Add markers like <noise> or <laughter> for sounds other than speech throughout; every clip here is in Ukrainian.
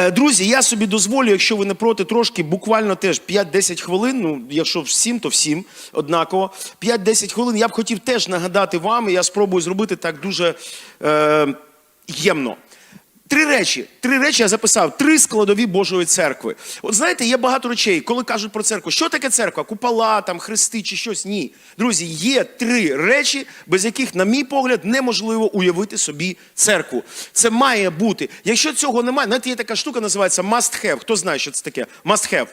Е, Друзі, я собі дозволю, якщо ви не проти, трошки, буквально теж 5-10 хвилин, ну, якщо всім, то всім однаково. 5-10 хвилин я б хотів теж нагадати вам, і я спробую зробити так дуже е, ємно. Три речі. Три речі я записав. Три складові Божої церкви. От знаєте, є багато речей, коли кажуть про церкву. Що таке церква? Купола, там, хрести чи щось? Ні. Друзі, є три речі, без яких, на мій погляд, неможливо уявити собі церкву. Це має бути. Якщо цього немає, знаєте, є така штука, називається must have. Хто знає, що це таке? Must have.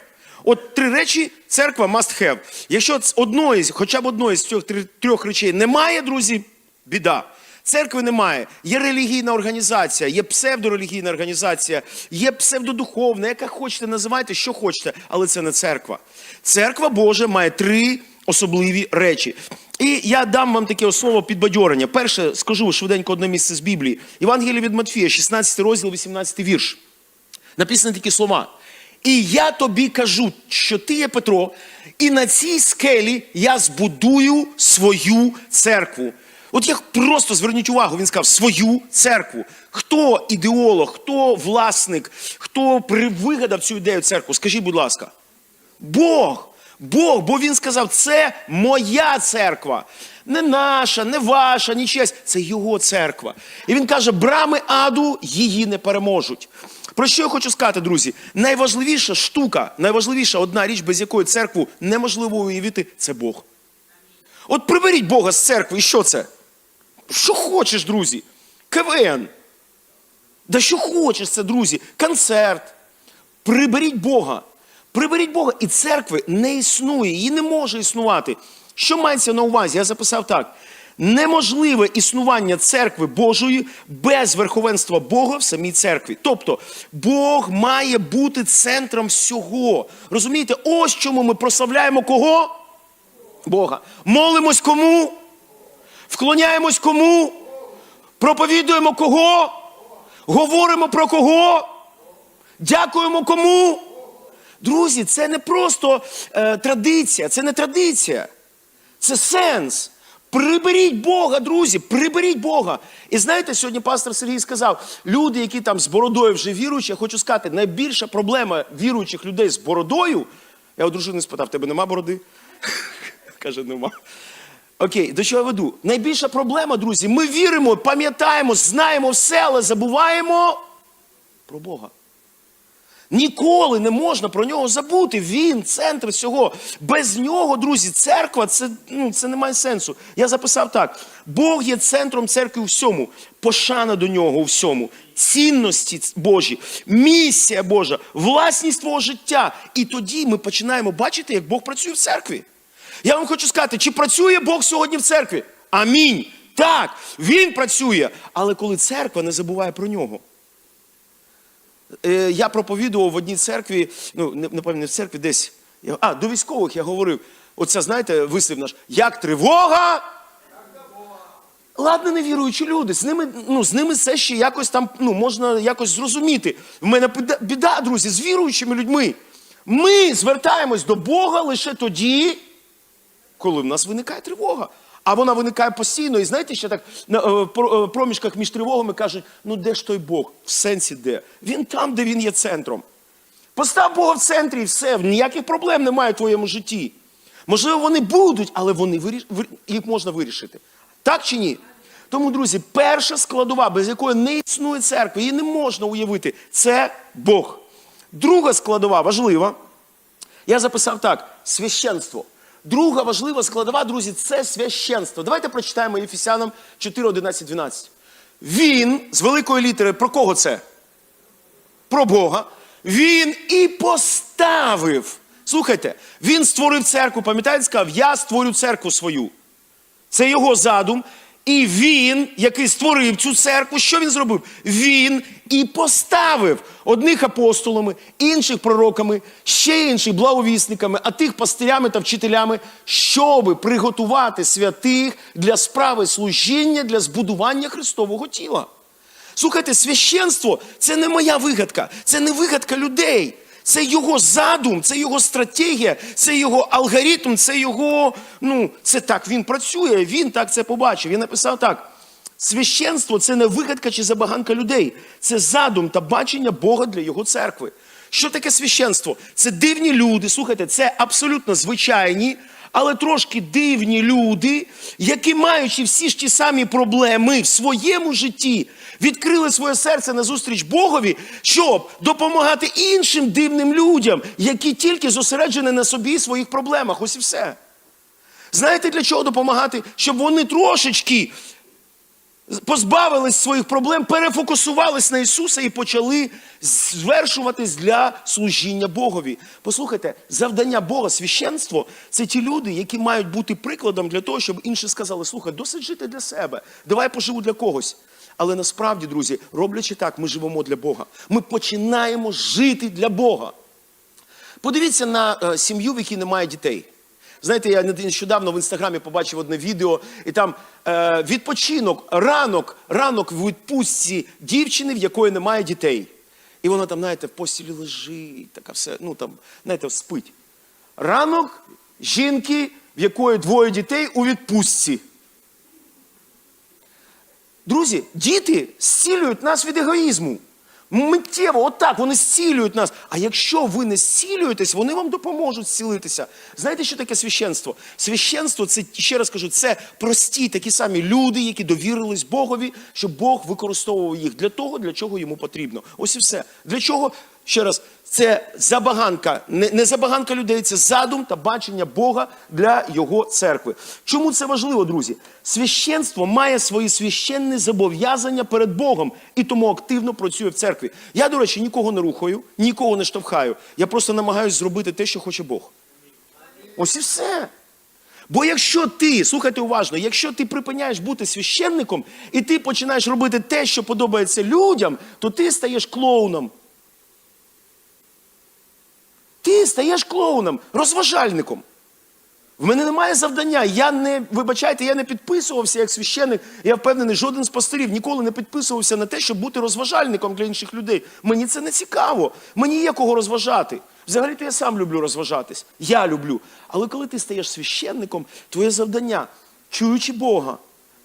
От три речі церква must have. Якщо одної, хоча б одної з цих трьох речей немає, друзі, біда. Церкви немає. Є релігійна організація, є псевдорелігійна організація, є псевдодуховна, яка хочете, називайте, що хочете, але це не церква. Церква Божа має три особливі речі. І я дам вам таке слово підбадьорення. Перше, скажу швиденько одне місце з Біблії. Євангеліє від Матфія, 16 розділ, 18 вірш. Написані такі слова. І я тобі кажу, що ти є Петро, і на цій скелі я збудую свою церкву. От як просто зверніть увагу, він сказав свою церкву. Хто ідеолог, хто власник, хто вигадав цю ідею церкву? Скажіть, будь ласка. Бог. Бог, бо він сказав, це моя церква. Не наша, не ваша, ні чиясь. Це його церква. І він каже: брами аду її не переможуть. Про що я хочу сказати, друзі? Найважливіша штука, найважливіша одна річ, без якої церкву неможливо уявити, це Бог. От приберіть Бога з церкви, і що це? Що хочеш, друзі? КВН. Да що хочеш це, друзі? Концерт. Приберіть Бога. Приберіть Бога. І церкви не існує, її не може існувати. Що мається на увазі? Я записав так. Неможливе існування церкви Божої без верховенства Бога в самій церкві. Тобто Бог має бути центром всього. Розумієте, ось чому ми прославляємо кого? Бога. Молимось кому? Вклоняємось кому? Проповідуємо кого? Говоримо про кого? Дякуємо кому? Друзі, це не просто е, традиція, це не традиція. Це сенс. Приберіть Бога, друзі, приберіть Бога. І знаєте, сьогодні пастор Сергій сказав: люди, які там з бородою вже віруючі, я хочу сказати, найбільша проблема віруючих людей з бородою. Я у дружини спитав, тебе нема бороди? <laughs> Каже, нема. Окей, до чого я веду? Найбільша проблема, друзі, ми віримо, пам'ятаємо, знаємо все, але забуваємо про Бога. Ніколи не можна про нього забути. Він центр всього. Без нього, друзі, церква це, ну, це не має сенсу. Я записав так: Бог є центром церкви у всьому, пошана до нього у всьому, цінності Божі, місія Божа, власність твого життя. І тоді ми починаємо бачити, як Бог працює в церкві. Я вам хочу сказати, чи працює Бог сьогодні в церкві? Амінь. Так, він працює. Але коли церква не забуває про нього. Е, я проповідував в одній церкві, ну, напевно, не в церкві, десь. А, до військових я говорив. Оце, знаєте, вислів наш, як тривога. Ладно, невіруючі люди, з ними, ну, з ними це ще якось там ну, можна якось зрозуміти. В мене біда, друзі, з віруючими людьми. Ми звертаємось до Бога лише тоді, коли в нас виникає тривога. А вона виникає постійно. І знаєте, ще так на е, е, проміжках між тривогами кажуть: ну де ж той Бог? В сенсі де? Він там, де він є центром. Постав Бога в центрі і все, ніяких проблем немає в твоєму житті. Можливо, вони будуть, але вони виріш... їх можна вирішити. Так чи ні? Тому, друзі, перша складова, без якої не існує церкви, її не можна уявити, це Бог. Друга складова важлива. Я записав так: священство. Друга важлива складова, друзі, це священство. Давайте прочитаємо Ефесянам 4, 11, 12. Він з великої літери про кого це? Про Бога. Він і поставив. Слухайте, він створив церкву, пам'ятаєте, сказав, я створю церкву свою. Це його задум. І він, який створив цю церкву, що він зробив? Він і поставив одних апостолами, інших пророками, ще інших благовісниками, а тих пастирями та вчителями, щоби приготувати святих для справи служіння для збудування Христового тіла. Слухайте, священство це не моя вигадка, це не вигадка людей. Це його задум, це його стратегія, це його алгоритм, це його. Ну, це так він працює, він так це побачив. Він написав так: Священство це не вигадка чи забаганка людей. Це задум та бачення Бога для його церкви. Що таке священство? Це дивні люди. Слухайте, це абсолютно звичайні, але трошки дивні люди, які, маючи всі ж ті самі проблеми в своєму житті, відкрили своє серце на зустріч Богові, щоб допомагати іншим дивним людям, які тільки зосереджені на собі і своїх проблемах. Ось і все. Знаєте, для чого допомагати? Щоб вони трошечки позбавились своїх проблем, перефокусувались на Ісуса і почали звершуватись для служіння Богові. Послухайте, завдання Бога, священство це ті люди, які мають бути прикладом для того, щоб інші сказали: слухай, досить жити для себе, давай поживу для когось. Але насправді, друзі, роблячи так, ми живемо для Бога. Ми починаємо жити для Бога. Подивіться на е, сім'ю, в якій немає дітей. Знаєте, я нещодавно в інстаграмі побачив одне відео, і там е, відпочинок, ранок, ранок в відпустці дівчини, в якої немає дітей. І вона там, знаєте, в постілі лежить, така все, ну там, знаєте, спить. Ранок жінки, в якої двоє дітей у відпустці. Друзі, діти зцілюють нас від егоїзму. Миттєво, отак, вони зцілюють нас. А якщо ви не зцілюєтесь, вони вам допоможуть зцілитися. Знаєте, що таке священство? Священство це, ще раз кажу, це прості такі самі люди, які довірились Богові, щоб Бог використовував їх для того, для чого йому потрібно. Ось і все. Для чого? Ще раз, це забаганка, не, не забаганка людей, це задум та бачення Бога для його церкви. Чому це важливо, друзі? Священство має свої священні зобов'язання перед Богом і тому активно працює в церкві. Я, до речі, нікого не рухаю, нікого не штовхаю. Я просто намагаюся зробити те, що хоче Бог. Ось і все. Бо якщо ти, слухайте уважно, якщо ти припиняєш бути священником і ти починаєш робити те, що подобається людям, то ти стаєш клоуном. Ти стаєш клоуном, розважальником. В мене немає завдання. Я не, вибачайте, я не підписувався як священник. Я впевнений, жоден з пастирів ніколи не підписувався на те, щоб бути розважальником для інших людей. Мені це не цікаво. Мені є кого розважати. Взагалі-то я сам люблю розважатись. Я люблю. Але коли ти стаєш священником, твоє завдання, чуючи Бога,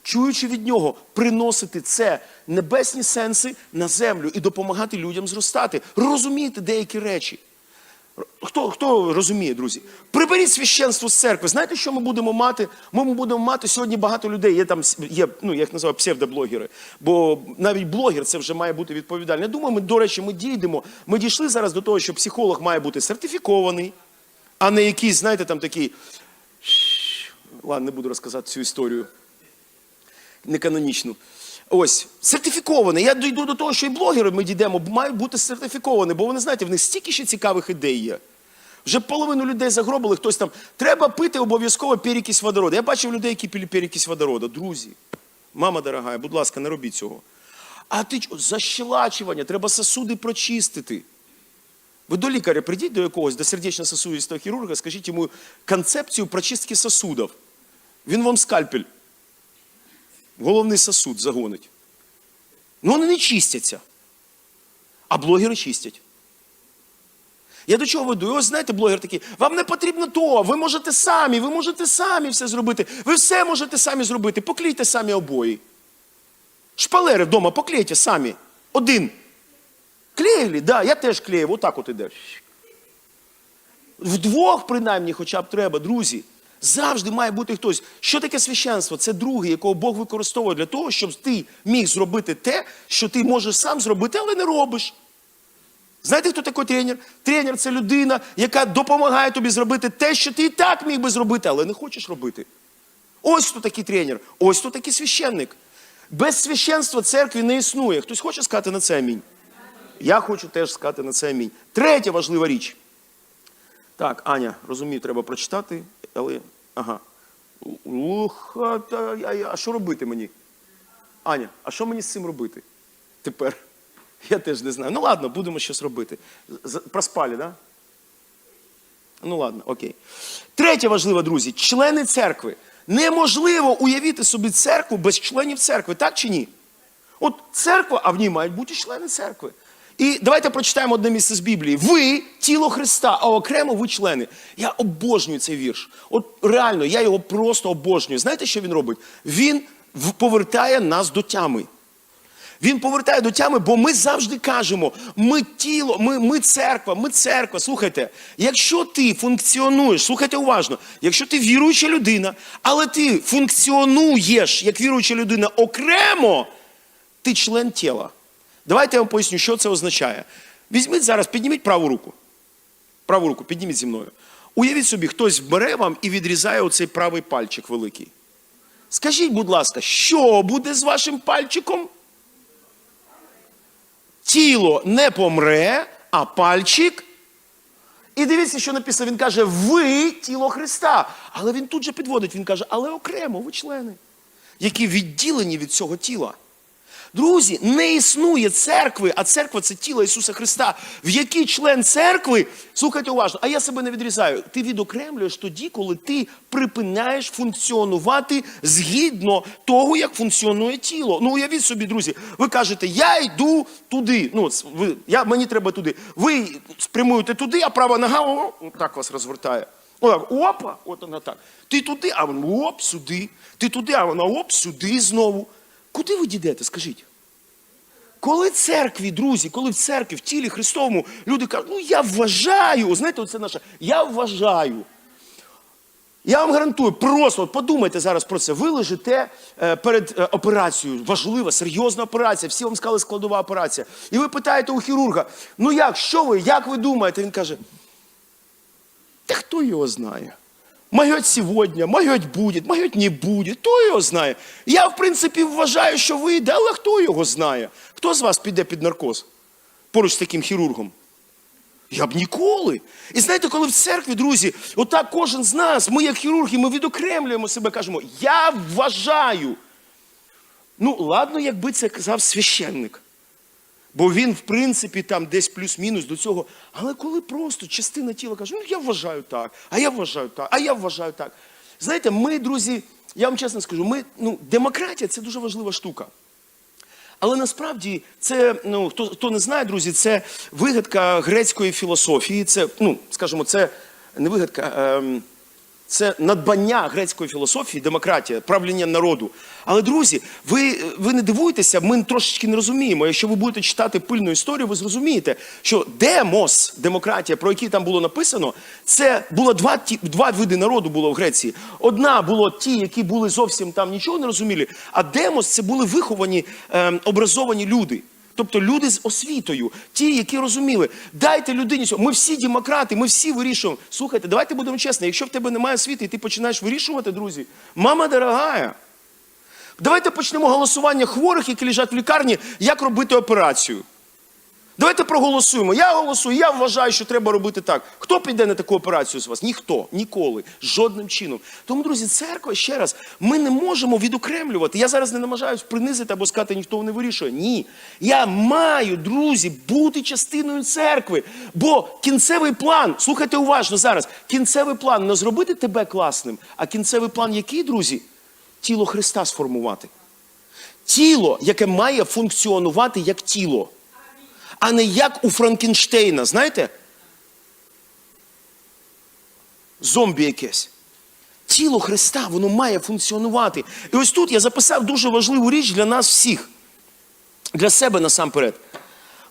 чуючи від нього, приносити це небесні сенси на землю і допомагати людям зростати, розуміти деякі речі. Хто, хто розуміє, друзі? Приберіть священство з церкви. Знаєте, що ми будемо мати? Ми будемо мати сьогодні багато людей. Є там є, ну я їх називаю псевдоблогери. Бо навіть блогер це вже має бути відповідальний. Я думаю, ми, до речі, ми дійдемо. Ми дійшли зараз до того, що психолог має бути сертифікований, а не якийсь, знаєте, там такий. Ладно, не буду розказати цю історію. Неканонічну. Ось, сертифікований. Я дійду до того, що і блогери ми дійдемо, мають бути сертифіковані, бо вони знаєте, в них стільки ще цікавих ідей є. Вже половину людей загробили, хтось там. Треба пити обов'язково перекись водороду. Я бачив людей, які пили перекись водороду. Друзі, мама дорога, будь ласка, не робіть цього. А ти защелачування, треба сосуди прочистити. Ви до лікаря прийдіть до якогось, до сердечно-сосудистого хірурга, скажіть йому концепцію прочистки сосудів. Він вам скальпель головний сосуд загонить. Ну, вони не чистяться. А блогери чистять. Я до чого веду? І ось знаєте, блогер такий, вам не потрібно то, ви можете самі, ви можете самі все зробити. Ви все можете самі зробити. Поклійте самі обої. Шпалери вдома поклейте самі. Один. Клеїли, да, я теж клеїв, отак от іде. Вдвох, принаймні, хоча б треба, друзі. Завжди має бути хтось. Що таке священство? Це другий, якого Бог використовує для того, щоб ти міг зробити те, що ти можеш сам зробити, але не робиш. Знаєте, хто такий тренер? Тренер це людина, яка допомагає тобі зробити те, що ти і так міг би зробити, але не хочеш робити. Ось хто такий тренер, ось хто такий священник. Без священства церкві не існує. Хтось хоче сказати на це амінь? Я хочу теж сказати на це амінь. Третя важлива річ. Так, Аня, розумію, треба прочитати, але. Ага. Луха, а що робити мені? Аня, а що мені з цим робити? Тепер? Я теж не знаю. Ну ладно, будемо щось робити. Так? Да? Ну ладно, окей. Третє важливе, друзі, члени церкви. Неможливо уявити собі церкву без членів церкви, так чи ні? От церква, а в ній мають бути члени церкви. І давайте прочитаємо одне місце з Біблії. Ви тіло Христа, а окремо ви члени. Я обожнюю цей вірш. От реально, я його просто обожнюю. Знаєте, що він робить? Він повертає нас до тями. Він повертає до тями, бо ми завжди кажемо: ми тіло, ми, ми церква, ми церква. Слухайте, якщо ти функціонуєш, слухайте уважно, якщо ти віруюча людина, але ти функціонуєш як віруюча людина окремо, ти член тіла. Давайте я вам поясню, що це означає. Візьміть зараз, підніміть праву руку. Праву руку, підніміть зі мною. Уявіть собі, хтось бере вам і відрізає оцей правий пальчик великий. Скажіть, будь ласка, що буде з вашим пальчиком? тіло не помре, а пальчик. І дивіться, що написано. Він каже, ви тіло Христа. Але він тут же підводить, він каже, але окремо ви члени, які відділені від цього тіла. Друзі, не існує церкви, а церква це тіло Ісуса Христа. В який член церкви, слухайте уважно, а я себе не відрізаю. Ти відокремлюєш тоді, коли ти припиняєш функціонувати згідно того, як функціонує тіло. Ну уявіть собі, друзі, ви кажете, я йду туди. Ну, ви, я, мені треба туди. Ви спрямуєте туди, а права нога о, так вас розвертає. Отак, опа, от вона так. Ти туди, а вона оп, сюди. Ти туди, а вона оп, сюди знову. Куди ви дійдете, скажіть? Коли церкві, друзі, коли в церкві, в тілі Христовому, люди кажуть, ну я вважаю, знаєте, оце наше, я вважаю. Я вам гарантую, просто от подумайте зараз про це. Ви лежите е, перед е, операцією, важлива, серйозна операція, всі вам сказали складова операція. І ви питаєте у хірурга, ну як, що ви, як ви думаєте? Він каже, та хто його знає? Могет сьогодні, могет буде, могет не буде, хто його знає. Я, в принципі, вважаю, що вийде, але хто його знає? Хто з вас піде під наркоз поруч з таким хірургом? Я б ніколи. І знаєте, коли в церкві, друзі, отак кожен з нас, ми як хірурги, ми відокремлюємо себе, кажемо, я вважаю. Ну, ладно, якби це казав священник. Бо він, в принципі, там десь плюс-мінус до цього. Але коли просто частина тіла каже, ну я вважаю так, а я вважаю так, а я вважаю так. Знаєте, ми, друзі, я вам чесно скажу, ми, ну, демократія це дуже важлива штука. Але насправді це, ну хто, хто не знає, друзі, це вигадка грецької філософії. Це, ну, скажімо, це не вигадка, ем, це надбання грецької філософії, демократія, правління народу. Але, друзі, ви, ви не дивуйтеся, ми трошечки не розуміємо. Якщо ви будете читати пильну історію, ви зрозумієте, що демос, демократія, про який там було написано, це було два, ті- два види народу було в Греції. Одна було ті, які були зовсім там нічого не розуміли, а демос це були виховані, ем, образовані люди. Тобто люди з освітою, ті, які розуміли, дайте людині. Ми всі демократи, ми всі вирішуємо. Слухайте, давайте будемо чесні. Якщо в тебе немає освіти, і ти починаєш вирішувати, друзі, мама дорогая. Давайте почнемо голосування хворих, які лежать в лікарні, як робити операцію. Давайте проголосуємо. Я голосую, я вважаю, що треба робити так. Хто піде на таку операцію з вас? Ніхто, ніколи, жодним чином. Тому, друзі, церква, ще раз, ми не можемо відокремлювати. Я зараз не намагаюсь принизити або сказати, ніхто не вирішує. Ні. Я маю, друзі, бути частиною церкви. Бо кінцевий план, слухайте уважно зараз, кінцевий план не зробити тебе класним, а кінцевий план який, друзі? Тіло Христа сформувати. Тіло, яке має функціонувати як тіло а не як у Франкенштейна, знаєте? Зомбі якесь. Тіло Христа, воно має функціонувати. І ось тут я записав дуже важливу річ для нас всіх, для себе насамперед.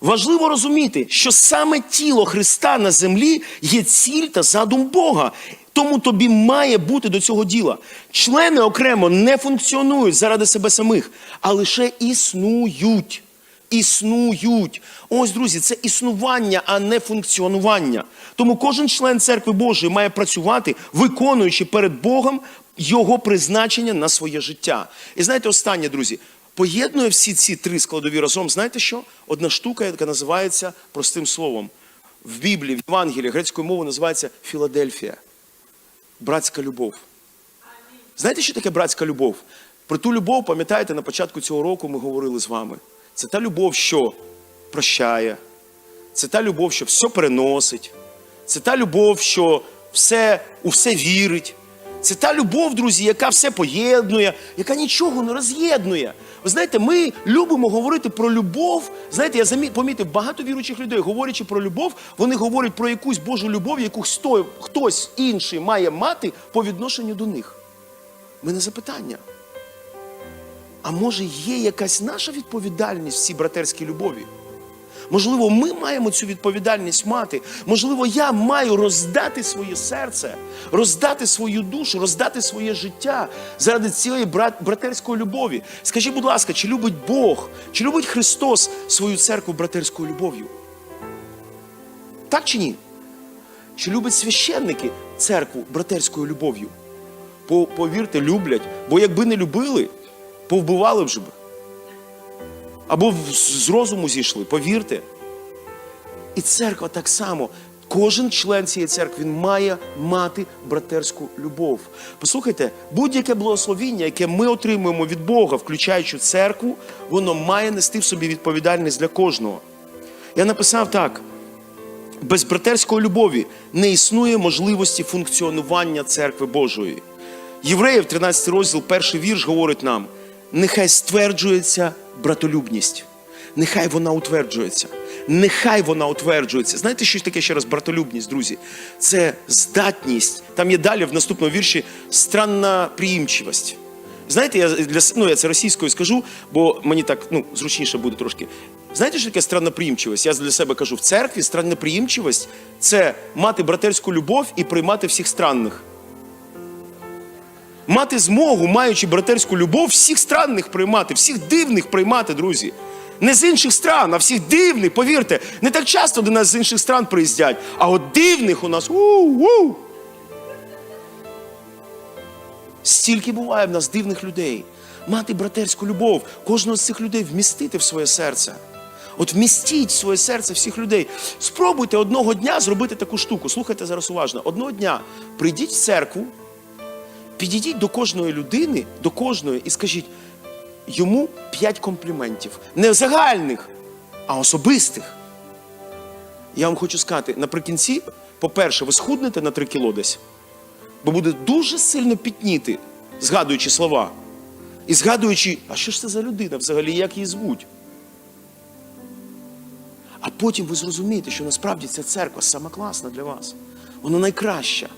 Важливо розуміти, що саме тіло Христа на землі є ціль та задум Бога. Тому тобі має бути до цього діла. Члени окремо не функціонують заради себе самих, а лише існують. Існують. Ось, друзі, це існування, а не функціонування. Тому кожен член церкви Божої має працювати, виконуючи перед Богом його призначення на своє життя. І знаєте, останнє, друзі, поєднує всі ці три складові разом. Знаєте що? Одна штука, яка називається простим словом. В Біблії, в Євангелії, грецькою мовою називається Філадельфія. Братська любов. Знаєте, що таке братська любов? Про ту любов, пам'ятаєте, на початку цього року ми говорили з вами. Це та любов, що прощає, це та любов, що все переносить, це та любов, що все, у все вірить. Це та любов, друзі, яка все поєднує, яка нічого не роз'єднує. Ви знаєте, ми любимо говорити про любов. Знаєте, я помітив багато віруючих людей, говорячи про любов, вони говорять про якусь Божу любов, яку хтось інший має мати по відношенню до них. У мене запитання. А може є якась наша відповідальність в цій братерській любові? Можливо, ми маємо цю відповідальність мати. Можливо, я маю роздати своє серце, роздати свою душу, роздати своє життя заради цієї брат, братерської любові. Скажіть, будь ласка, чи любить Бог, чи любить Христос свою церкву братерською любов'ю? Так чи ні? Чи люблять священники церкву братерською любов'ю? Повірте, люблять, бо якби не любили, повбивали б же б. Або з розуму зійшли, повірте. І церква так само. Кожен член цієї церкви він має мати братерську любов. Послухайте, будь-яке благословіння, яке ми отримуємо від Бога, включаючи церкву, воно має нести в собі відповідальність для кожного. Я написав так: без братерської любові не існує можливості функціонування церкви Божої. Євреїв, 13 розділ, перший вірш говорить нам: нехай стверджується братолюбність, нехай вона утверджується. Нехай вона утверджується. Знаєте, що таке ще раз братолюбність, друзі? Це здатність. Там є далі в наступному вірші странна приїмчивість. Знаєте, я для ну, я це російською скажу, бо мені так ну, зручніше буде трошки. Знаєте, що таке странна приїмчивість? Я для себе кажу, в церкві странна приїмчивість це мати братерську любов і приймати всіх странних. Мати змогу, маючи братерську любов, всіх странних приймати, всіх дивних приймати, друзі. Не з інших стран, а всіх дивних, повірте, не так часто до нас з інших стран приїздять, а от дивних у нас. У-у! Стільки буває в нас дивних людей. Мати братерську любов, кожного з цих людей вмістити в своє серце. От вмістіть в своє серце всіх людей. Спробуйте одного дня зробити таку штуку. Слухайте зараз уважно. Одного дня прийдіть в церкву, підійдіть до кожної людини, до кожної і скажіть йому п'ять компліментів. Не загальних, а особистих. Я вам хочу сказати, наприкінці, по-перше, ви схуднете на 3 кіло десь, бо буде дуже сильно пітніти, згадуючи слова. І згадуючи, а що ж це за людина взагалі, як її звуть? А потім ви зрозумієте, що насправді ця церква сама класна для вас. Вона найкраща.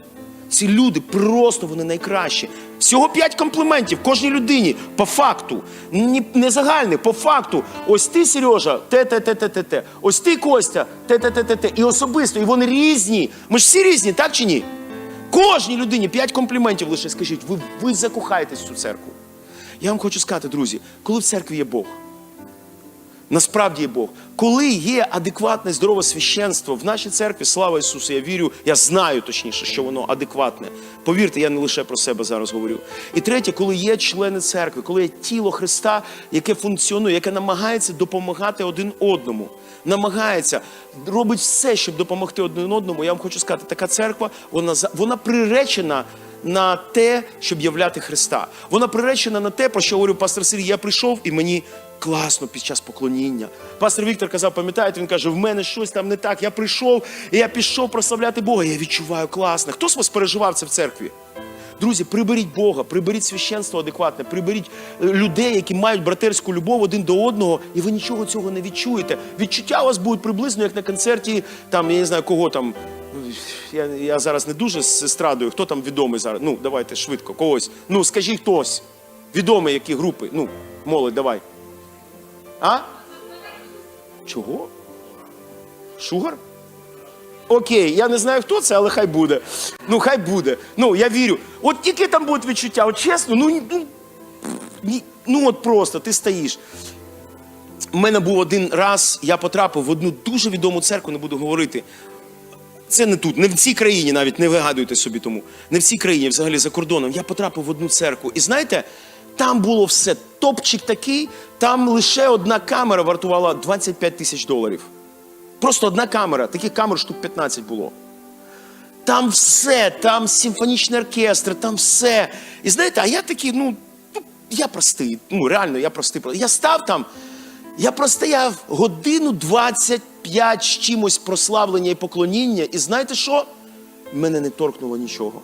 Ці люди просто вони найкращі. Всього п'ять компліментів кожній людині по факту. Ні- Не загальний, по факту. Ось ти, Сережа, те, те, те, те, те, те. Ось ти, Костя, те, те, те, те, те. І особисто, і вони різні. Ми ж всі різні, так чи ні? Кожній людині п'ять компліментів лише скажіть, ви, ви закохаєтесь в цю церкву. Я вам хочу сказати, друзі, коли в церкві є Бог, насправді є Бог. Коли є адекватне здорове священство в нашій церкві, слава Ісусу, я вірю, я знаю точніше, що воно адекватне. Повірте, я не лише про себе зараз говорю. І третє, коли є члени церкви, коли є тіло Христа, яке функціонує, яке намагається допомагати один одному, намагається, робить все, щоб допомогти один одному. Я вам хочу сказати, така церква, вона, вона приречена на те, щоб являти Христа. Вона приречена на те, про що говорив пастор Сергій. Я прийшов і мені класно під час поклоніння. Пастор Віктор казав, пам'ятаєте, він каже, в мене щось там не так. Я прийшов і я пішов прославляти Бога. Я відчуваю класно. Хто з вас переживав це в церкві? Друзі, приберіть Бога, приберіть священство адекватне, приберіть е, людей, які мають братерську любов один до одного, і ви нічого цього не відчуєте. Відчуття у вас будуть приблизно як на концерті, там я не знаю кого там. Я, я зараз не дуже з естрадою. Хто там відомий зараз? Ну, давайте швидко, когось. Ну, скажіть хтось. Відомий, які групи. Ну, молодь, давай. А? Чого? Шугар? Окей, я не знаю, хто це, але хай буде. Ну, хай буде. Ну, я вірю. От тільки там будуть відчуття, от чесно, ну, ну, ну от просто ти стоїш. У мене був один раз, я потрапив в одну дуже відому церкву, не буду говорити. Це не тут, не в цій країні навіть не вигадуйте собі тому. Не в цій країні, взагалі за кордоном. Я потрапив в одну церкву. І знаєте, там було все. Топчик такий, там лише одна камера вартувала 25 тисяч доларів. Просто одна камера, таких камер штук 15 було. Там все, там симфонічний оркестр, там все. І знаєте, а я такий, ну, ну я простий, ну реально, я простий. Я став там, я простояв годину 25 з чимось прославлення і поклоніння, і знаєте що? Мене не торкнуло нічого.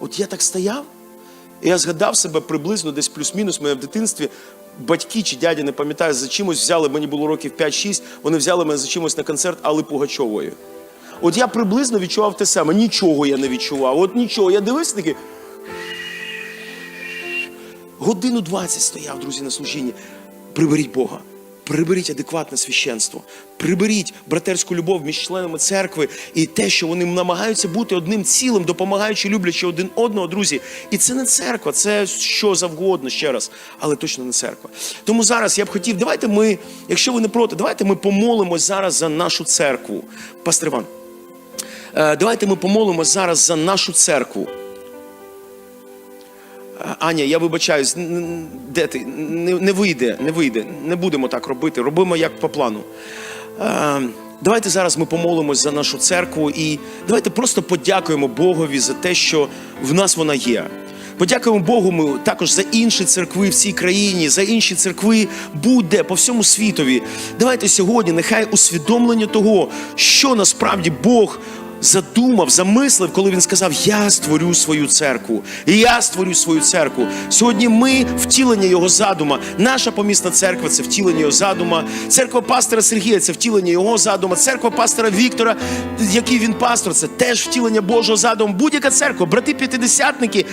От я так стояв, і я згадав себе приблизно десь плюс-мінус в дитинстві. Батьки чи дядя, не пам'ятаю, за чимось взяли, мені було років 5-6, вони взяли мене за чимось на концерт Алли Пугачової. От я приблизно відчував те саме. Нічого я не відчував. От нічого. Я дивився такий. годину 20 стояв, друзі, на служінні. Приберіть Бога. Приберіть адекватне священство, приберіть братерську любов між членами церкви і те, що вони намагаються бути одним цілим, допомагаючи, люблячи один одного, друзі. І це не церква, це що завгодно ще раз, але точно не церква. Тому зараз я б хотів, давайте ми, якщо ви не проти, давайте ми помолимось зараз за нашу церкву. Пастор Іван, е, давайте ми помолимось зараз за нашу церкву. Аня, я вибачаюсь, де ти? Не, не вийде, не вийде. Не будемо так робити. Робимо як по плану. Давайте зараз ми помолимось за нашу церкву і давайте просто подякуємо Богові за те, що в нас вона є. Подякуємо Богу ми також за інші церкви в цій країні, за інші церкви будь-де по всьому світові. Давайте сьогодні, нехай усвідомлення того, що насправді Бог задумав, замислив, коли він сказав: Я створю свою церкву, я створю свою церкву. Сьогодні ми втілення його задума. Наша помісна церква це втілення його задума. Церква пастора Сергія це втілення його задума. Церква пастора Віктора, який він пастор, це теж втілення Божого задуму. Будь-яка церква, брати п'ятидесятники,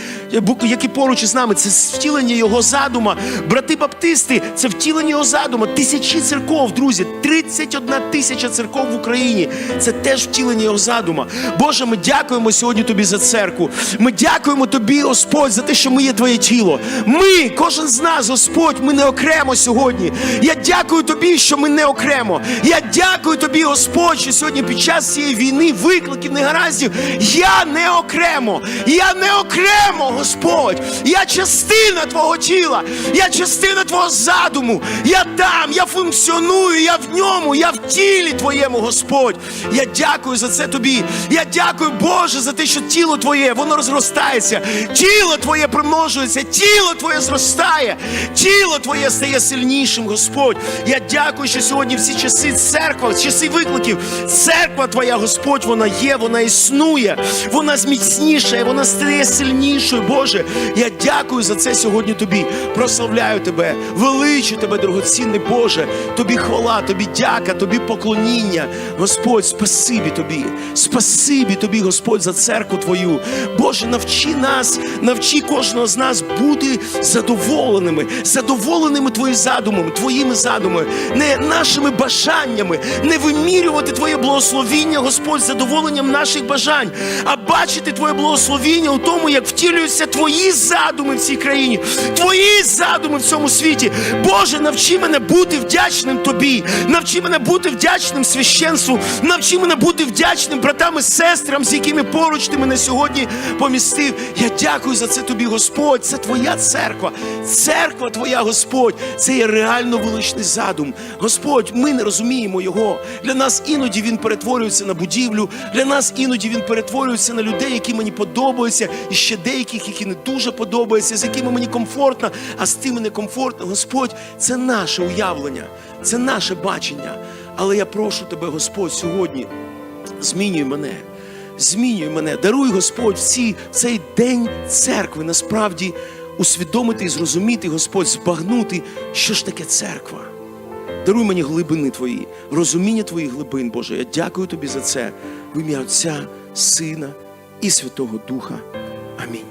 які поруч із нами, це втілення його задума. Брати баптисти, це втілення його задума. Тисячі церков, друзі, 31 тисяча церков в Україні. Це теж втілення його задума. Боже, ми дякуємо сьогодні тобі за церкву. Ми дякуємо тобі, Господь, за те, що ми є твоє тіло. Ми, кожен з нас, Господь, ми не окремо сьогодні. Я дякую тобі, що ми не окремо. Я дякую тобі, Господь, що сьогодні під час цієї війни, викликів, негараздів, я не окремо. Я не окремо, Господь. Я частина твого тіла. Я частина твого задуму. Я там, я функціоную, я в ньому, я в тілі твоєму, Господь. Я дякую за це тобі. Я дякую, Боже, за те, що тіло твоє, воно розростається. Тіло твоє примножується, тіло твоє зростає, тіло твоє стає сильнішим, Господь. Я дякую, що сьогодні в ці часи церква, часи викликів, церква твоя, Господь, вона є, вона існує, вона зміцнішає, вона стає сильнішою. Боже, я дякую за це сьогодні тобі. Прославляю тебе, величу тебе, дорогоцінний Боже. Тобі хвала, тобі дяка, тобі поклоніння. Господь, спасибі тобі. Спасибі тобі, Господь, за церкву Твою. Боже, навчи нас, навчи кожного з нас бути задоволеними, задоволеними Твоїми задумами, Твоїми задумами, не нашими бажаннями, не вимірювати Твоє благословіння, Господь, задоволенням наших бажань, а бачити Твоє благословіння у тому, як втілюються Твої задуми в цій країні, Твої задуми в цьому світі. Боже, навчи мене бути вдячним Тобі, навчи мене бути вдячним священству, навчи мене бути вдячним братам і сестрам, з якими поруч ти мене сьогодні помістив. Я дякую за це тобі, Господь. Це твоя церква. Церква твоя, Господь. Це є реально величний задум. Господь, ми не розуміємо його. Для нас іноді він перетворюється на будівлю. Для нас іноді він перетворюється на людей, які мені подобаються, і ще деяких, які не дуже подобаються, з якими мені комфортно, а з тими не комфортно. Господь, це наше уявлення, це наше бачення. Але я прошу тебе, Господь, сьогодні. Змінюй мене, змінюй мене, даруй Господь в ці, цей день церкви насправді усвідомити і зрозуміти, Господь, збагнути, що ж таке церква. Даруй мені глибини Твої, розуміння Твоїх глибин, Боже. Я дякую Тобі за це в ім'я Отця, Сина і Святого Духа. Амінь.